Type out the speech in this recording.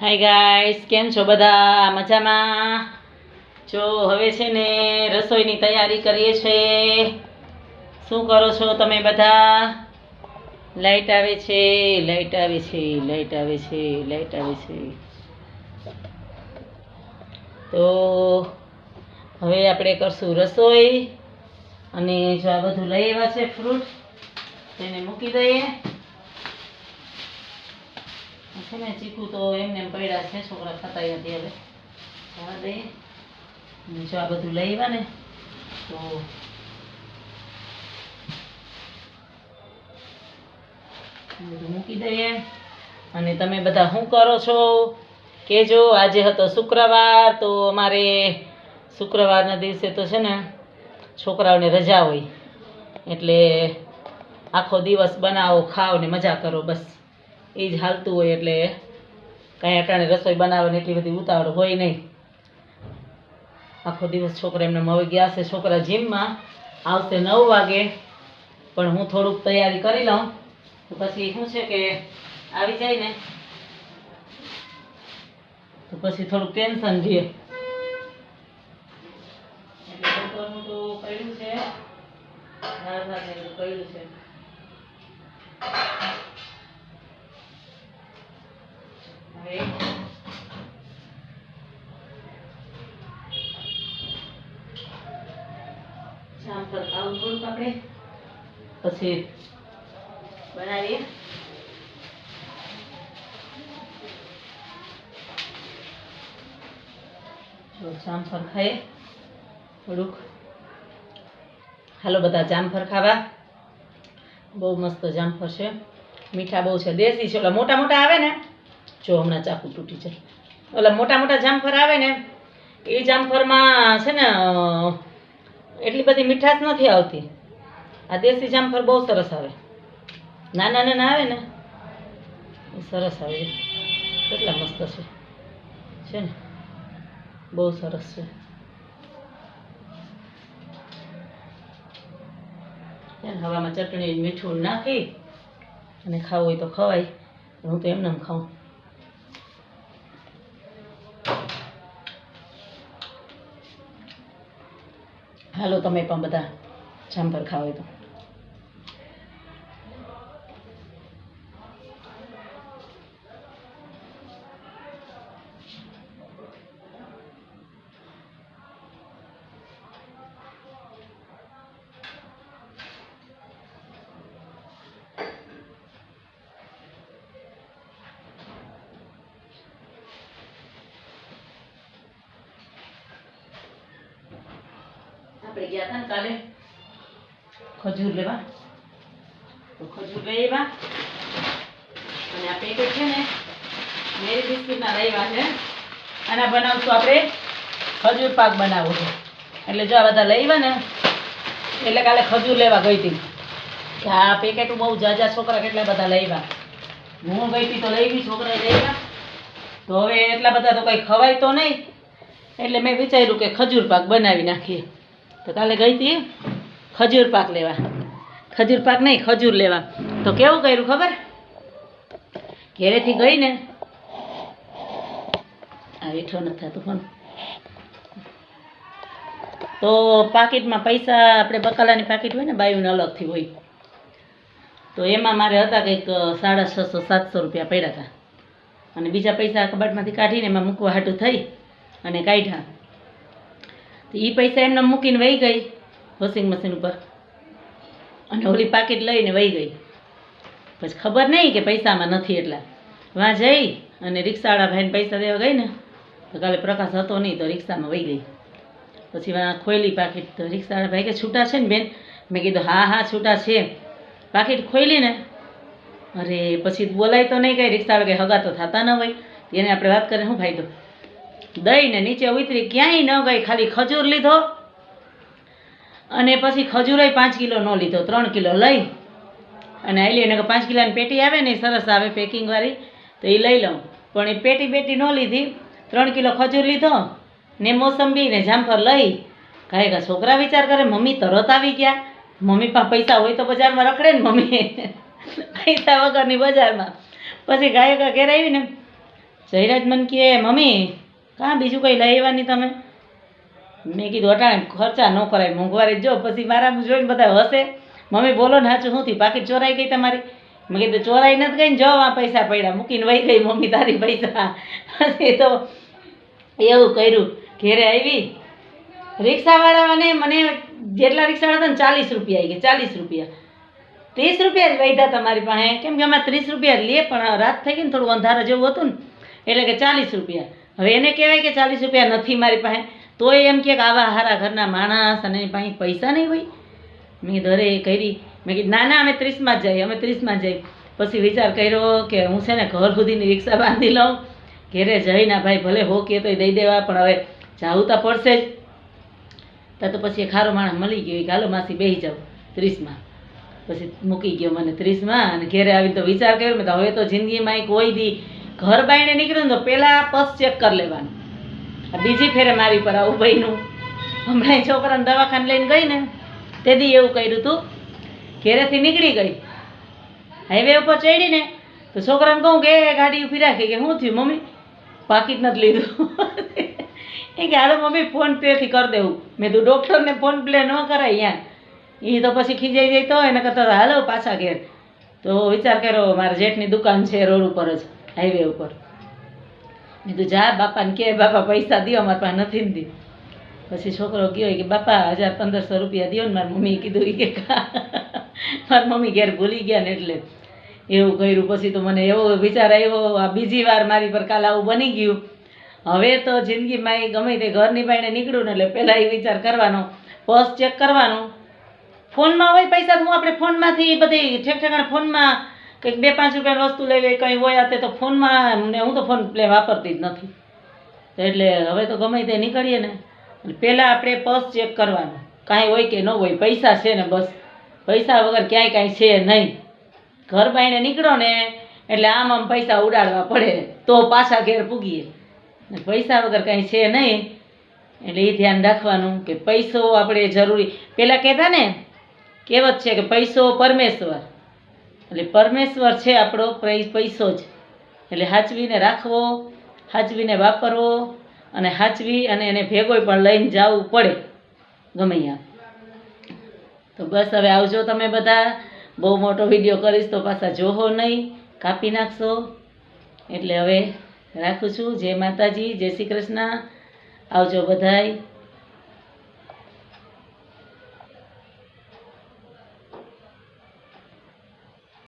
Hi guys કેમ છો બધા? મજામાં? જો હવે છે ને રસોઈની તૈયારી કરીએ છીએ શું કરો છો તમે બધા? લાઈટ આવે છે લાઈટ આવે છે લાઈટ આવે છે લાઈટ આવે છે. તો હવે આપણે કરશું રસોઈ. અને જો આ બધું લઈ આવ્યા છે ફ્રૂટ તેને મૂકી દઈએ. છે ને ચીકુ તો એમને એમ પડ્યા છે, છોકરા ખાતા નથી હવે. જવા દઈએ જો આ બધું લઈ આવ્યા ને તો બધું મૂકી દઈએ. અને તમે બધા શું કરો છો? કેજો આજે હતો શુક્રવાર, તો અમારે શુક્રવારના દિવસે તો છે ને છોકરાઓને રજા હોય. એટલે આખો દિવસ બનાવો, ખાઓ ને મજા કરો, બસ. એ જ હાલતું હોય એટલે કાંઈ અટાણે રસોઈ બનાવવાની એટલી બધી ઉતાવળ હોય નહીં. આખો દિવસ છોકરા એમને હવે ગયા છે. છોકરા જીમમાં આવશે નવ વાગે. પણ હું થોડુંક તૈયારી કરી લઉં. તો પછી શું છે કે આવી જાય ને. તો પછી થોડુંક ટેન્શન રહે હવે ખાવું થોડુંક આપણે પછી બનાવીએ. જો ખાઈએ, થોડુંક. હાલો બધા જામફળ ખાવા. બહુ મસ્ત જામફળ છે. મીઠા બહુ છે. દેશી છે. મોટા મોટા આવે ને જો હમણાં ચાકુ તૂટી જાય. એટલે મોટા મોટા જામફળ આવે ને, એ જામફળમાં છે ને એટલી બધી મીઠાશ નથી આવતી. આ દેશી જામફળ બહુ સરસ આવે. નાના નાના આવે ને સરસ આવે. કેટલા મસ્ત છે. છે ને, બહુ સરસ છે. હવામાં ચટણી, મીઠું નાખી અને ખાવું હોય તો ખવાય. હું તો એમને ખાઉં. હાલો તમે પણ બધા જામફળ ખાવ તો. આપણે ગયા હતા ને કાલે ખજૂર લેવા. તો ખજૂર લઈવા અને આ પેકેટ છે ને મેરી બિસ્કીટના રહેવા છે. આના બનાવશું આપણે ખજૂર પાક બનાવવો છે. એટલે જો આ બધા લઈવા ને, એટલે કાલે ખજૂર લેવા ગઈ હતી. કે આ પેકેટ બહુ જાજા છોકરા કેટલા બધા લઈવા. હું ગઈ હતી તો લઈવી, છોકરાએ લઈ આવ્યા તો હવે એટલા બધા તો કંઈ ખવાય તો નહીં. એટલે મેં વિચાર્યું કે ખજૂર પાક બનાવી નાખીએ. તો કાલે ગઈ હતી ખજૂર પાક લેવા. ખજૂર પાક નહીં, ખજૂર લેવા. તો કેવું કર્યું ખબર? ઘેરેથી ગઈ ને આ હેઠો નથી થતું પણ તો પાકીટમાં પૈસા આપણે બકાલાની પાકીટ હોય ને, બાયુને અલગથી હોય. તો એમાં મારે હતા કંઈક સાડા છસો, સાતસો રૂપિયા પડ્યા હતા. અને બીજા પૈસા કબાટમાંથી કાઢીને એમાં મૂકવા હાટું થઈ અને કાઢ્યા. તો એ પૈસા એમને મૂકીને વહી ગઈ વોશિંગ મશીન ઉપર. અને ઓલી પાકીટ લઈને વહી ગઈ. પછી ખબર નહીં કે પૈસામાં નથી એટલા. વાં જઈ અને રિક્ષાવાળા ભાઈને પૈસા દેવા ગઈ ને, તો કાલે પ્રકાશ હતો નહીં તો રિક્ષામાં વહી ગઈ. પછી વાં ખોયલી પાકીટ તો રિક્ષાવાળા ભાઈ કે, છૂટા છે ને બેન? મેં કીધું, હા હા, છૂટા છે. પાકીટ ખોયલી ને, અરે, પછી બોલાય તો નહીં કંઈ, રિક્ષાવાળા કંઈ હગા તો થતા ન હોય. એને આપણે વાત કરીને શું ફાયદો દઈને નીચે ઉતરી ક્યાંય ન ગઈ, ખાલી ખજૂર લીધો અને પછી ખજૂરે પાંચ કિલો ન લીધો, ત્રણ કિલો લઈ અને આવી લઈને પાંચ કિલોની પેટી આવે ને સરસ આવે પેકિંગવાળી તો એ લઈ લઉં. પણ એ પેટી પેટી ન લીધી, ત્રણ કિલો ખજૂર લીધો ને મોસંબી ને જામફળ લઈ. કહે કે છોકરા વિચાર કરે, મમ્મી, તરત આવી ગયા. મમ્મી પાસે પૈસા હોય તો બજારમાં રખડે ને, મમ્મી. પૈસા વગરની બજારમાં. પછી ગાયકા ઘેર આવીને જયરાજ મને કહે, મમ્મી કાં બીજું કંઈ લઈ આવવાની તમે? મેં કીધું, અટાણે ખર્ચા ન કરાય, મોંઘવારી જો પછી મારા જોઈને બધા હશે મમ્મી, બોલો ને સાચું શું પાકીટ ચોરાઈ ગઈ તમારી? મેં કીધું, ચોરાઈ નથી ગઈ ને જો, આ પૈસા પડ્યા. મૂકીને વહી ગઈ મમ્મી તારી પૈસા. એ તો એવું કર્યું. ઘેરે આવી. રિક્ષાવાળાને મને જેટલા રિક્ષાવાળા હતા ને, ચાલીસ રૂપિયા આવી ગયા, ચાલીસ રૂપિયા. ત્રીસ રૂપિયા જ વૈધા તમારી પાસે. કેમ કે અમે ત્રીસ રૂપિયા લઈએ પણ રાત થઈ ગઈ ને, થોડું અંધારા જેવું હતું ને, એટલે કે ચાલીસ રૂપિયા. હવે એને કહેવાય કે ચાલીસ રૂપિયા નથી મારી પાસે. તોય એમ કે આવા હારા ઘરના માણસ અને એની પાસે પૈસા નહીં હોય. મેં કીધું એ કરી. મેં કીધું, ના ના, અમે ત્રીસમાં જ જઈએ, અમે ત્રીસમાં જ જઈએ. પછી વિચાર કર્યો કે હું છે ને ઘર સુધીની રિક્ષા બાંધી લઉં. ઘેરે જઈને ભાઈ ભલે હો કે તોય દઈ દેવા, પણ હવે જવું તો પડશે જ. ત્યાં તો પછી એ ખારો માણસ મળી ગયો ગાલો માસી બેસી જાઉં ત્રીસમાં. પછી મૂકી ગયો મને ત્રીસમાં અને ઘેરે આવીને તો વિચાર કર્યો, મેં તો હવે તો જિંદગીમાં કોઈ દી ઘર બાઈને નીકળ્યું તો પહેલાં પસ ચેક કરી લેવાનું. બીજી ફેરે મારી પર આવું ભાઈનું હમણાં છોકરાને દવાખાને લઈને ગઈ ને તે દી એવું કર્યું હતું ઘેરેથી નીકળી ગઈ. હાઈવે ઉપર ચડી ને તો છોકરાને કહું કે, એ ગાડી ઊભી રાખી. કે, શું થયું મમ્મી? પાકીટ નથી લીધું. એ કે, હાલો મમ્મી, ફોન પેથી કરી દેવું. મેં તું ડૉક્ટરને ફોન પ્લે ન કરાય અહીંયા એ તો પછી ખીજાઈ જાય તો એને કરતા હાલો પાછા ઘેર. તો વિચાર કર્યો, મારા જેઠની દુકાન છે રોડ ઉપર જ. હાઈવે ઉપર. મેં તો જા બાપાને કહે, બાપા પૈસા દો મારા પાસે નથી દી પછી છોકરો ગયો કે, બાપા, હજાર પંદરસો રૂપિયા દો ને મારી મમ્મીએ કીધું. કે. મારી મમ્મી ઘેર ભૂલી ગયા ને એટલે. એવું કર્યું. પછી તો મને એવો વિચાર આવ્યો, આ બીજી વાર મારી પર કાલ આવું બની ગયું. હવે તો જિંદગીમાં એ ગમે તે ઘરની બાઈને નીકળું ને એટલે પહેલાં એ વિચાર કરવાનો. પર્સ ચેક કરવાનું. ફોનમાં હોય પૈસા હું આપણે ફોનમાંથી બધી ઠેક ઠેકાણે ફોનમાં કંઈક બે પાંચ રૂપિયાની વસ્તુ લેવી કંઈ હોય તે તો ફોનમાં હું તો ફોન પ્લે વાપરતી જ નથી. એટલે હવે તો ગમે તે નીકળીએ ને. પહેલાં આપણે પર્સ ચેક કરવાનું. કાંઈ હોય કે ન હોય, પૈસા છે ને બસ. પૈસા વગર ક્યાંય કાંઈ છે નહીં. ઘર બાઈને નીકળો ને, એટલે આમ આમ પૈસા ઉડાડવા પડે. તો પાછા ઘેર પૂગીએ. પૈસા વગર કાંઈ છે નહીં. એટલે એ ધ્યાન રાખવાનું કે પૈસો આપણે જરૂરી. પહેલાં કહેતા ને, કહેવત છે કે પૈસો પરમેશ્વર. એટલે પરમેશ્વર છે આપણો પૈસો જ. એટલે હાચવીને રાખવો, હાચવીને વાપરવો અને હાચવી અને એને ભેગોય પણ લઈને જવું પડે. ગમે ત્યાં તો બસ હવે આવજો તમે બધા. બહુ મોટો વીડિયો કરીશ તો પાછા જોહો નહીં. કાપી નાખશો. એટલે હવે રાખું છું. જય માતાજી, જય શ્રી કૃષ્ણ. આવજો બધાય.